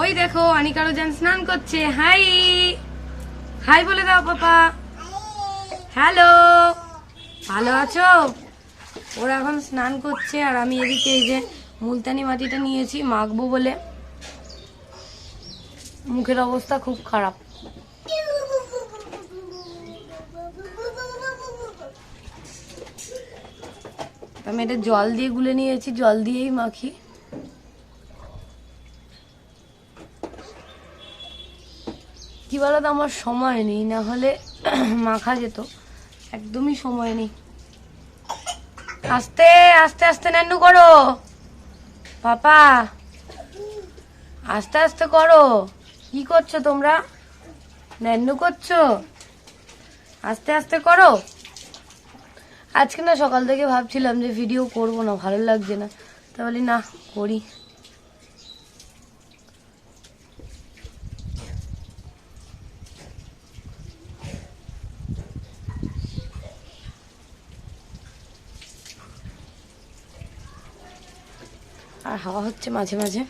ওই দেখো অনিকারো যান স্নান করছে। হাই! হাই বলে দাও, পাপা। হ্যালো! ভালো আছো? ওরা এখন স্নান করছে, আর আমি এদিকে এই যে মুলতানি মাটিটা নিয়েছি, মাখবো বলে। মুখের অবস্থা খুব খারাপ। আমি এটা জল দিয়ে গুলে নিয়েছি, জল দিয়েই মাখি। কি বলতো আমার সময় নেই, না হলে মাখা যেত। একদমই সময় নেই। আস্তে আস্তে আস্তে নান্নু করো। পাপা, আস্তে আস্তে করো। কি করছ তোমরা? নান্নু করছ? আস্তে আস্তে করো। আজকে না সকাল থেকে ভাবছিলাম যে ভিডিও করব না, ভালো লাগছে না। তা বলি, না, করি। আর হাওয়া হচ্ছে মাঝে মাঝে।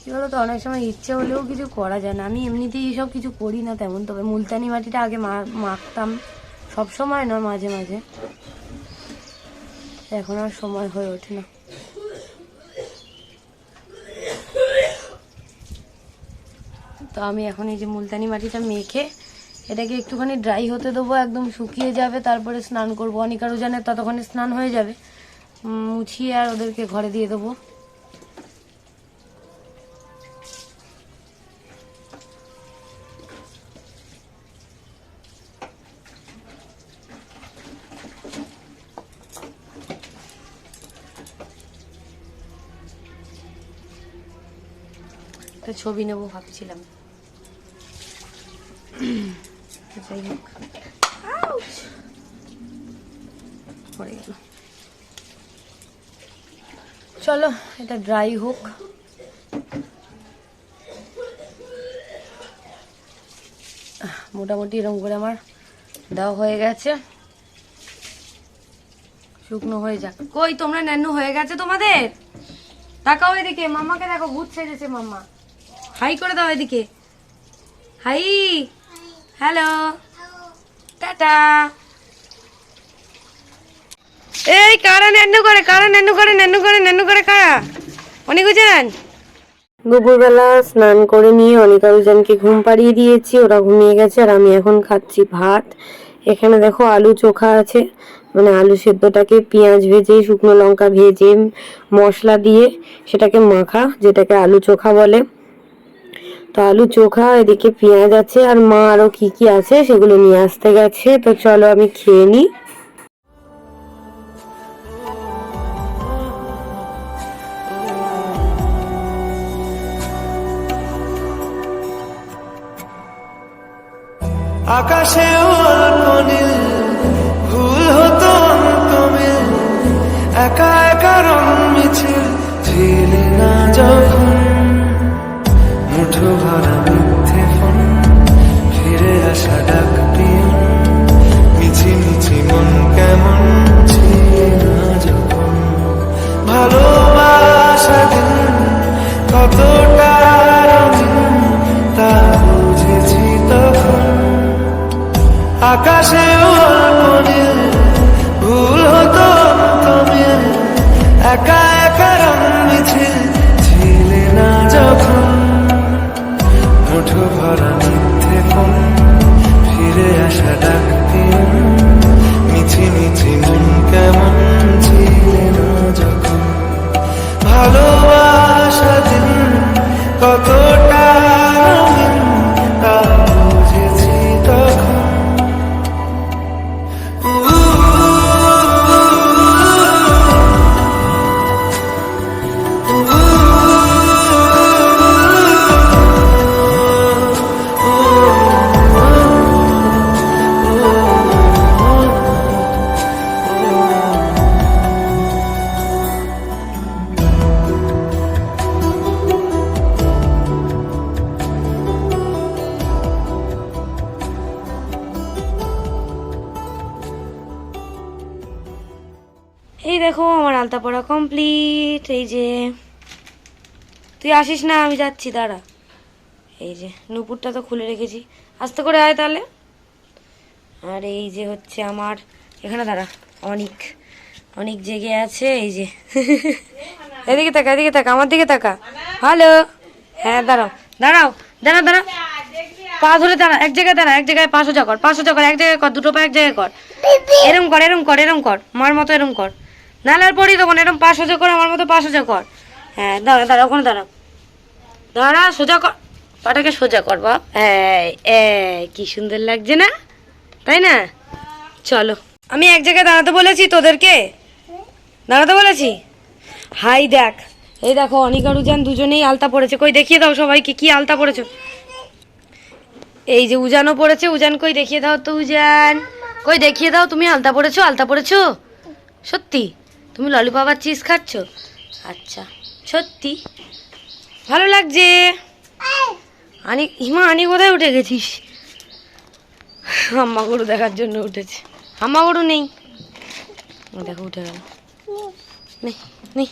কি বলতো, অনেক সময় ইচ্ছে হলেও কিছু করা যায় না। আমি এমনিতেই এইসব কিছু করি না তেমন, তবে মুলতানি মাটিটা আগে মাখতাম। সব সময় নয়, মাঝে মাঝে। এখন আর সময় হয়ে ওঠে না। তো আমি এখন এই যে মুলতানি মাটিটা মেখে এটাকে একটুখানি ড্রাই হতে দেবো, একদম শুকিয়ে যাবে, তারপরে স্নান করব। অনিকারও জানে ততক্ষণে স্নান হয়ে যাবে। মুছিয়ে আর ওদেরকে ঘরে দিয়ে দেবো। ছবি নেব ভাবছিলাম। যাই হোক! পড়ে গেল। চলো এটা ড্রাই হোক। মোটামুটি এরকম করে আমার দেওয়া হয়ে গেছে। শুকনো হয়ে যাক। কই তোমরা ন্যানো হয়ে গেছে তোমাদের? তাকাও এদিকে মামাকে দেখো ভূত সেজেছে মাম্মা হাই করে দাও এদিকে। হাই! হ্যালো। টাটা। এই কারা নেন্নু করে কারা নেন্নু করে নেন্নু করে নেন্নু করে কারা? অনেক বুঝেন দুপুরবেলা স্নান করে নিয়ে অনিকারুজানকে ঘুম পাড়িয়ে দিয়েছি ওরা ঘুমিয়ে গেছে আর আমি এখন খাচ্ছি ভাত। এখানে দেখো আলু চোখা আছে মানে আলু সেদ্ধটাকে পেঁয়াজ ভেজে শুকনো লঙ্কা ভেজে মশলা দিয়ে সেটাকে মাখা যেটাকে আলু চোখা বলে। তো আলু চোখা, এদিকে পেঁয়াজ আছে আর মা আরও কি কি আছে সেগুলো নিয়ে আসতে গেছে। তো চলো আমি খেয়ে নিই আকাশে ভুল হতো মিল একা একা রং মিছিল না যখন মুঠো ভরা ফিরে আসা যখন? ভালোবাসা দিন কতটা তখন। আকাশে এই দেখো আমার আলতা পড়া কমপ্লিট এই যে। তুই আসিস না আমি যাচ্ছি দাঁড়া। এই যে নুপুরটা তো খুলে রেখেছি। আস্তে করে আয় তাহলে। আর এই যে হচ্ছে আমার এখানে দাঁড়া অনেক। অনেক জেগে আছে এই যে। এদিকে তাকা এদিকে তাকা আমার দিকে তাকা হ্যালো হ্যাঁ দাঁড়াও দাঁড়াও দাঁড়াও দাঁড়াও। পা ধরে দাঁড়া এক জায়গায় দাঁড়া এক জায়গায় পাঁচ সোজা কর পাঁচ সোজা কর এক জায়গায় কর দুটো পা এক জায়গায় কর। এরম কর এরম কর এরম কর মার মতো এরম কর। নাহলে আর পড়ি দেবো না এরম পা সোজা কর, আমার মতো পা সোজা কর। হ্যাঁ দাঁড়া দাঁড়া, ওখানে দাঁড়া। দাঁড়া, সোজা কর। পাটাকে সোজা কর, বাপ। এই কি সুন্দর লাগছে না? তাই না? চলো। আমি এক জায়গায় দাঁড়াতে বলেছি তোদেরকে? দাঁড়াতে বলেছি? হাই, দেখ। এই দেখো, অনিকা রুজান দুজনেই আলতা পড়েছে কই, দেখিয়ে দাও সবাইকে কি আলতা পড়েছো এই যে উজানও পড়েছে উজান কই, দেখিয়ে দাও তো উজান। কই, দেখিয়ে দাও, তুমি আলতা পড়েছো আলতা পড়েছো সত্যি? তুমি ললিপপ আর চিজ খাচ্ছ? আচ্ছা সত্যি? ভালো লাগছে। আনি হিমা, আনি কোথায় উঠে গেছিস? হাম্মা গরু দেখার জন্য উঠেছে। হাম্মা গরু নেই। দেখো, উঠে গেল। নেই নেই।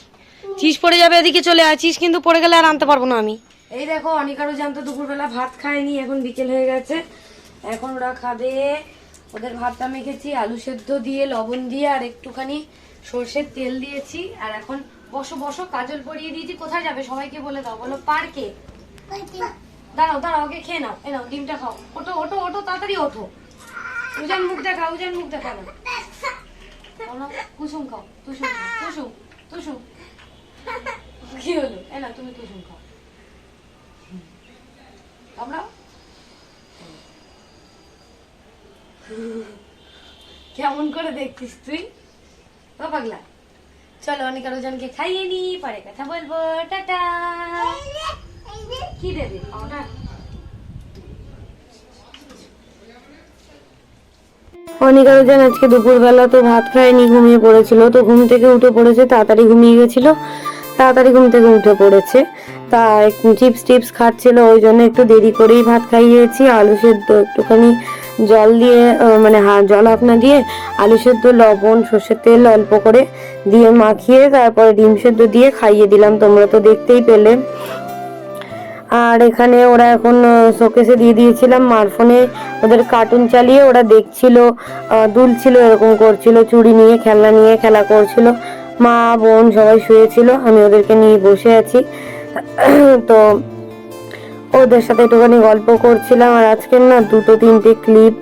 চিজ পড়ে যাবে এদিকে চলে আছিস কিন্তু পড়ে গেলে আর আনতে পারব না আমি। এই দেখো, অনিকারও জানতো দুপুরবেলা ভাত খায়নি, এখন বিকেল হয়ে গেছে। এখন ওরা খাবে। ওদের ভাতটা মেখেছি, আলু সেদ্ধ দিয়ে, লবণ দিয়ে, আর একটুখানি সর্ষের তেল দিয়েছি আর এখন বসো বসো কাজল পরিয়ে দিয়েছি। কোথায় যাবে? সবাইকে বলে দাও বলো পার্কে? দাঁড়াও দাঁড়াও ওকে খেয়ে নাও। এ নাও ডিমটা খাও। ওঠো ওঠো ওঠো তাড়াতাড়ি ওঠো। উজান মুখ দেখা উজান মুখ দেখা না কুসুম খাও তুসুম তুসুম তুসুম কি হলো? এ না তুমি তুসুম খাও। আমরা কেমন করে দেখছিস তুই? পাগলা। চলো অনেক আরও জনকে খাইয়ে নি পরে কথা বলব, টাটা। কি দেবে? ওটা অনিকা আজকে দুপুরবেলা তো ভাত খায়নি, ঘুমিয়ে পড়েছিল। তো ঘুম থেকে উঠে পড়েছে, তাড়াতাড়ি ঘুমিয়ে গেছিল। তাড়াতাড়ি ঘুম থেকে উঠে পড়েছে। তা চিপস টিপস খাচ্ছিল, ওই জন্য একটু দেরি করেই ভাত খাইয়েছি। আলু সেদ্ধ একটুখানি জল দিয়ে মানে জল আপনা দিয়ে আলু সেদ্ধ, লবণ, সর্ষের তেল অল্প করে দিয়ে মাখিয়ে তারপরে ডিম সেদ্ধ দিয়ে খাইয়ে দিলাম। তোমরা তো দেখতেই পেলে। আর এখানে ওরা এখন শোকেসে দিয়ে দিয়েছিলাম মারফোনে। ওদের কার্টুন চালিয়ে ওরা দেখছিল দুলছিল, এরকম করছিল, চুড়ি নিয়ে, খেলনা নিয়ে খেলা করছিল। মা, বোন সবাই শুয়েছিল, আমি ওদেরকে নিয়ে বসে আছি। তো ওদের সাথে একটুখানি গল্প করছিলাম আর আজকের না দুটো তিনটে ক্লিপ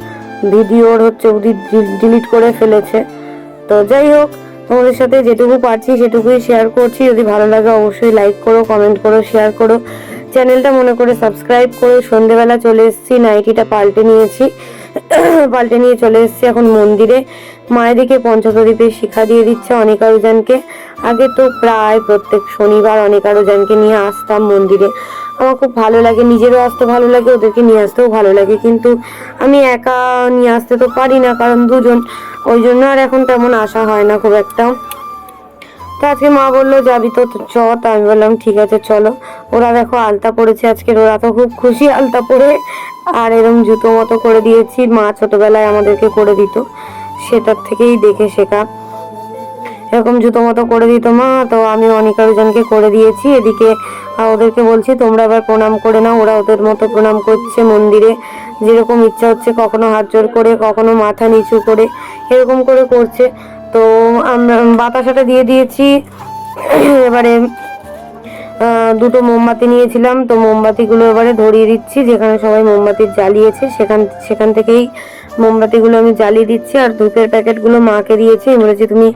ভিডিওর হচ্ছে ডিলিট করে ফেলেছে। তো যাই হোক, তোমাদের সাথে যেটুকু পারছি সেটুকুই শেয়ার করছি। যদি ভালো লাগে অবশ্যই লাইক করো কমেন্ট করো শেয়ার করো। চ্যানেলটা মনে করে সাবস্ক্রাইব করো সন্ধেবেলা চলে এসেছি, নাইটিটা পাল্টে নিয়েছি। পাল্টে নিয়ে চলে এসেছি এখন মন্দিরে। মায়ের দিকে পঞ্চপ্রদীপের শিখা দিয়ে দিচ্ছে অনিকা রুজানকে আগে তো প্রায় প্রত্যেক শনিবার অনিকা রুজানকে নিয়ে আসতাম মন্দিরে। আমার খুব ভালো লাগে, নিজেরও আসতে ভালো লাগে, ওদেরকে নিয়ে আসতেও ভালো লাগে। কিন্তু আমি একা নিয়ে আসতে তো পারি না, কারণ দুজন, ওই জন্য আর এখন তেমন আসা হয় না খুব একটা। তো আজকে মা বলল, যাবি তো চ তা আমি বললাম, ঠিক আছে, চলো। ওরা দেখো আলতা পড়েছে আজকে ওরা তো খুব খুশি আলতা পরে। আর এরম জুতো মতো করে দিয়েছি, মা ছোটবেলায় আমাদেরকে করে দিত, সেটার থেকেই দেখে শেখা। এরকম জুতো মতো করে দিত মা, তো আমি অনেক আরোজনকে করে দিয়েছি। এদিকে ওদেরকে বলছি, তোমরা আবার প্রণাম করে নাও, ওরা ওদের মতো প্রণাম করছে মন্দিরে। যেরকম ইচ্ছা হচ্ছে কখনো হাত জোর করে, কখনো মাথা নিচু করে, এরকম করে করছে। তো আমরা, বাতাসাটা দিয়ে দিয়েছি। এবারে দুটো মোমবাতি নিয়েছিলাম। তো মোমবাতিগুলো এবারে ধরিয়ে দিচ্ছি, যেখানে সবাই মোমবাতি জ্বালিয়েছে, সেখান সেখান থেকেই মোমবাতিগুলো আমি জ্বালিয়ে দিচ্ছি আর ধূপের প্যাকেটগুলো মাকে দিয়েছি। বলেছি, তুমি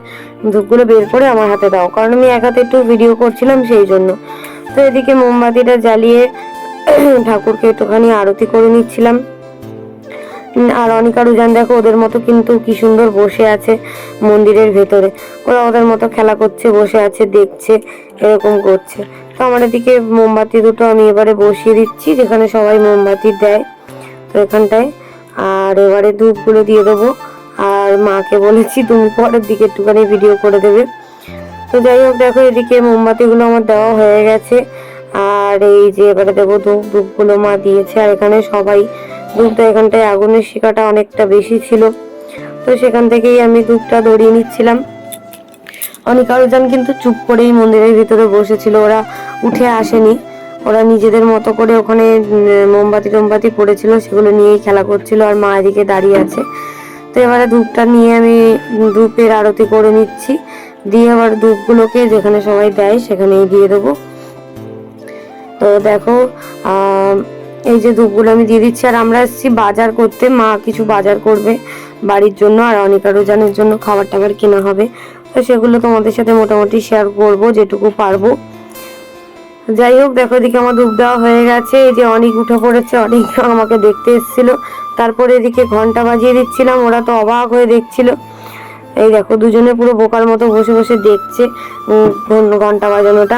ধূপগুলো বের করে আমার হাতে দাও। কারণ আমি এক হাতে একটু ভিডিও করছিলাম সেই জন্য। তো এদিকে মোমবাতিটা জ্বালিয়ে ঠাকুরকে একটুখানি আরতি করে নিচ্ছিলাম। আর অনিকা, রুজান দেখো, ওদের মতো কিন্তু কি সুন্দর বসে আছে মন্দিরের ভেতরে। ওরা ওদের মতো খেলা করছে, বসে আছে, দেখছে, এরকম করছে। তো আমার এদিকে মোমবাতি দুটো আমি এবারে বসিয়ে দিচ্ছি, যেখানে সবাই মোমবাতি দেয়। তো এখানটায় আর এবারে ধূপগুলো দিয়ে দেবো। আর মাকে বলেছি, তুমি পরের দিকে একটুখানি ভিডিও করে দেবে। তো যাই হোক, দেখো এদিকে মোমবাতিগুলো আমার দেওয়া হয়ে গেছে। আর এই যে এবারে দেবো ধূপ ধূপগুলো মা দিয়েছে। আর এখানে সবাই ধূপটা এখানটায় আগুনের শিকাটা অনেকটা বেশি ছিল। তো সেখান থেকেই আমি ধূপটা ধরিয়ে নিচ্ছিলাম। অনেক আরোজন কিন্তু চুপ করেই মন্দিরের ভিতরে বসেছিল, ওরা উঠে আসেনি। ওরা নিজেদের মতো করে ওখানে মোমবাতি টোমবাতি পড়েছিল, সেগুলো নিয়েই খেলা করছিল, আর মা এদিকে দাঁড়িয়ে আছে। তো এবারে ধূপটা নিয়ে আমি ধূপের আরতি করে নিচ্ছি। দিয়ে আবার ধূপগুলোকে যেখানে সবাই দেয়, সেখানেই দিয়ে দেবো। তো দেখো এই যে ধূপগুলো আমি দিয়ে দিচ্ছি, আর আমরা এসেছি বাজার করতে। মা কিছু বাজার করবে বাড়ির জন্য, আর অনিকা রোজানের জন্য খাবার টাবার কেনা হবে। তো সেগুলো তোমাদের সাথে মোটামুটি শেয়ার করব, যেটুকু পারব। যাই হোক, দেখো এদিকে আমার ধূপ দেওয়া হয়ে গেছে। এই যে অনেক উঠে পড়েছে, অনেক আমাকে দেখতে এসেছিল। তারপরে এদিকে ঘণ্টা বাজিয়ে দিচ্ছিলাম, ওরা তো অবাক হয়ে দেখছিল। এই দেখো, দুজনে পুরো বোকার মতো বসে বসে দেখছে ঘণ্টা বাজানোটা।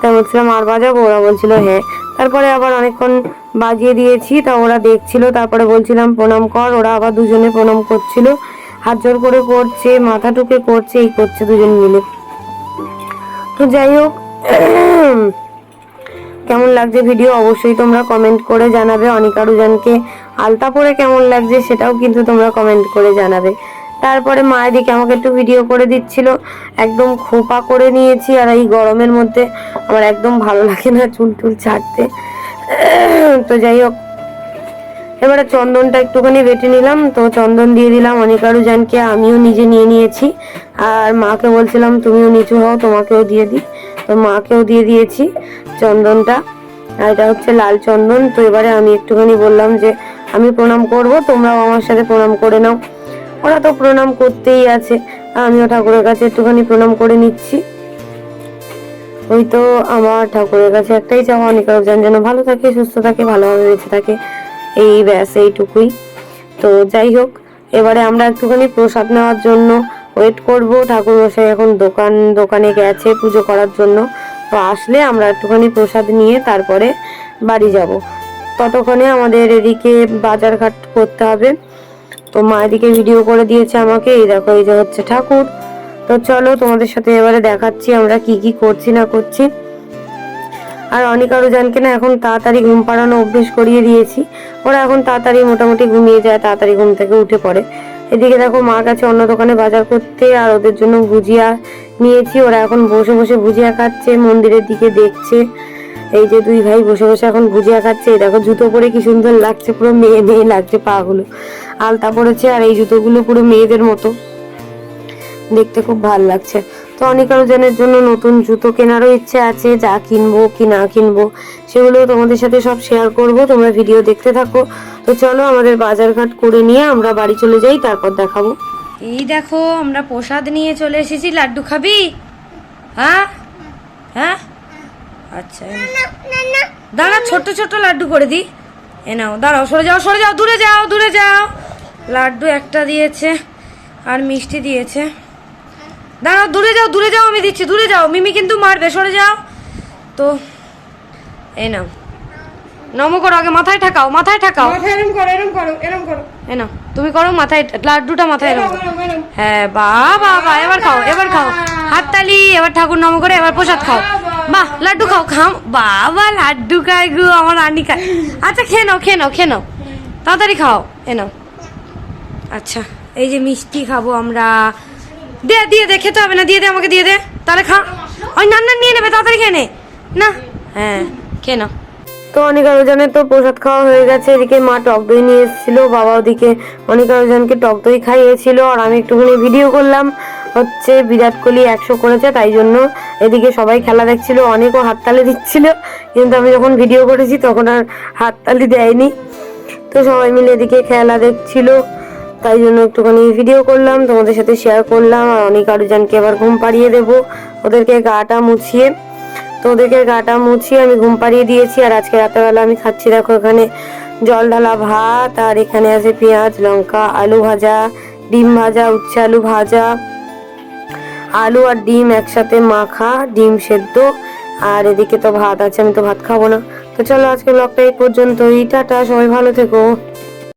তাই বলছিলাম, আর বাজাবো? ওরা বলছিল হ্যাঁ। তারপরে আবার অনেকক্ষণ বাজিয়ে দিয়েছি, তা ওরা দেখছিল। তারপরে বলছিলাম, প্রণাম কর। ওরা আবার দুজনে প্রণাম করছিল। হাত জোর করে করছে, মাথা টুকে করছে, এই করছে দুজন মিলে। তো যাই হোক কেমন লাগছে ভিডিও অবশ্যই তোমরা কমেন্ট করে জানাবে। অনিকা রুজানকে আলতা পরে কেমন লাগছে সেটাও কিন্তু তোমরা কমেন্ট করে জানাবে। তারপরে মা এদিকে আমাকে একটু ভিডিও করে দিচ্ছিল। একদম খোপা করে নিয়েছি আর এই গরমের মধ্যে আমার একদম ভালো লাগে না চুল টুল ছাড়তে। তো যাই হোক, এবারে চন্দনটা একটুখানি বেটে নিলাম। তো চন্দন দিয়ে দিলাম অনিকা রুজানকে, আমিও নিজে নিয়ে নিয়েছি। আর মাকে বলছিলাম, তুমিও নিচু হও, তোমাকেও দিয়ে দিই। তো মাকেও দিয়ে দিয়েছি। চন্দনটা, আর এটা হচ্ছে লাল চন্দন। তো এবারে আমি একটুখানি বললাম যে, আমি প্রণাম করব, তোমরাও আমার সাথে প্রণাম করে নাও। ওরা তো প্রণাম করতেই আছে, আমিও ঠাকুরের কাছে একটুখানি প্রণাম করে নিচ্ছি। ওই তো আমার ঠাকুরের কাছে একটাই চাওয়া, অনেক যেন যেন ভালো থাকে, সুস্থ থাকে, ভালোভাবে বেঁচে থাকে। এই ব্যাস, এইটুকুই। তো যাই হোক, এবারে আমরা একটুখানি প্রসাদ নেওয়ার জন্য ওয়েট করব। ঠাকুর মশাই এখন দোকান, দোকানে গেছে পুজো করার জন্য। তো আসলে আমরা একটুখানি প্রসাদ নিয়ে তারপরে বাড়ি যাব। ততক্ষণে আমাদের এদিকে বাজার ঘাট করতে হবে। তো মা এদিকে ভিডিও করে দিয়েছে আমাকে, এই দেখো, এই যে হচ্ছে ঠাকুর। তো চলো তোমাদের সাথে এবারে দেখাচ্ছি আমরা কি কি করছি না করছি। আর অনিকা রোজানকে না এখন তাড়াতাড়ি ঘুম পাড়ানো অভ্যেস করিয়ে দিয়েছি। ওরা এখন তাড়াতাড়ি মোটামুটি ঘুমিয়ে যায়, তাড়াতাড়ি ঘুম থেকে উঠে পড়ে। এদিকে দেখো মার কাছে অন্য দোকানে বাজার করতে, আর ওদের জন্য ভুজিয়া নিয়েছি, ওরা এখন বসে বসে ভুজিয়া খাচ্ছে, মন্দিরের দিকে দেখছে। এই যে দুই ভাই বসে বসে এখন ভুজিয়া খাচ্ছে দেখো জুতো পরে কি সুন্দর লাগছে, পুরো মেয়ে মেয়ে লাগছে পাগুলো। আলতা পরেছে আর এই জুতোগুলো পুরো মেয়েদের মতো। দেখতে খুব ভালো লাগছে। তো অনেক আরোজনের জন্য নতুন জুতো কেনারও ইচ্ছে আছে, যা কিনবো কি না কিনবো সেগুলো তোমাদের সাথে সব শেয়ার করব, তোমরা ভিডিও দেখতে থাকো। তো চলো আমাদের বাজারঘাট করে নিয়ে আমরা বাড়ি চলে যাই, তারপর দেখাবো। এই দেখো, আমরা প্রসাদ নিয়ে চলে এসেছি। লাড্ডু খাবি? হ্যাঁ? হ্যাঁ? আচ্ছা এ। দাঁড়া ছোট ছোট লাড্ডু করে দি। এ নাও, দাঁড়াও, সরে যাও সরে যাও, দূরে যাও দূরে যাও। লাড্ডু একটা দিয়েছে আর মিষ্টি দিয়েছে। দাঁড়াও, দূরে যাও দূরে যাও, আমি দিচ্ছি, দূরে যাও। মিমি কিন্তু মারবে, সরে যাও। তো এই নাও। নম করো আগে মাথায় ঠাকাও মাথায় ঠাকাও। এরম করো এরম করো এরম করো। এই নাও তুমি করো মাথায় লাড্ডুটা মাথায় এরম হ্যাঁ বাহ বাহ এবার খাও এবার খাও। হাততালি এবার ঠাকুর নম করে এবার প্রসাদ খাও। বাহ লাড্ডু খাও খাও। বাবা লাড্ডু খাই গো আমার রানী খায়। আচ্ছা খেয়ে নাও খেয়ে নাও খেয়ে নাও। তাড়াতাড়ি খাও এ নাও। আচ্ছা এই যে মিষ্টি খাব আমরা। দে দিয়ে দে খেতে হবে না দিয়ে দে আমাকে দিয়ে দে। তাহলে খা। ওই না না নিয়ে নেবে তাড়াতাড়ি খেয়ে নে। না? হ্যাঁ খেয়ে নাও। তো অনেক আয়োজনের তো প্রসাদ খাওয়া হয়ে গেছে। এদিকে মা টক দই নিয়ে এসেছিল, বাবা ওদিকে অনেক আয়োজনকে টক দই খাইয়েছিল। আর আমি একটুখানি ভিডিও করলাম, হচ্ছে বিরাট কোহলি একশো করেছে, তাই জন্য এদিকে সবাই খেলা দেখছিল, অনেকও হাততালি দিচ্ছিল। কিন্তু আমি যখন ভিডিও করেছি, তখন আর হাততালি দেয়নি। তো সবাই মিলে এদিকে খেলা দেখছিল, তাই জন্য একটুখানি ভিডিও করলাম, তোমাদের সাথে শেয়ার করলাম। আর অনেক আরোজনকে আবার ঘুম পাড়িয়ে দেবো, ওদেরকে গাটা মুছিয়ে। তো ওদেরকে গাটা মুছিয়ে আমি ঘুম পাড়িয়ে দিয়েছি, আর আজকে রাতেরবেলা আমি খাচ্ছি। দেখো এখানে জল ঢালা ভাত, আর এখানে আছে পেঁয়াজ, লঙ্কা, আলু ভাজা, ডিম ভাজা, উচ্ছে আলু ভাজা, আলু আর ডিম একসাথে মাখা, ডিম সেদ্ধ, আর এদিকে তো ভাত আছে, আমি তো ভাত খাব না। তো চলো আজকে ব্লগটা এই পর্যন্তই, টাটা, সবাই ভালো থেকো।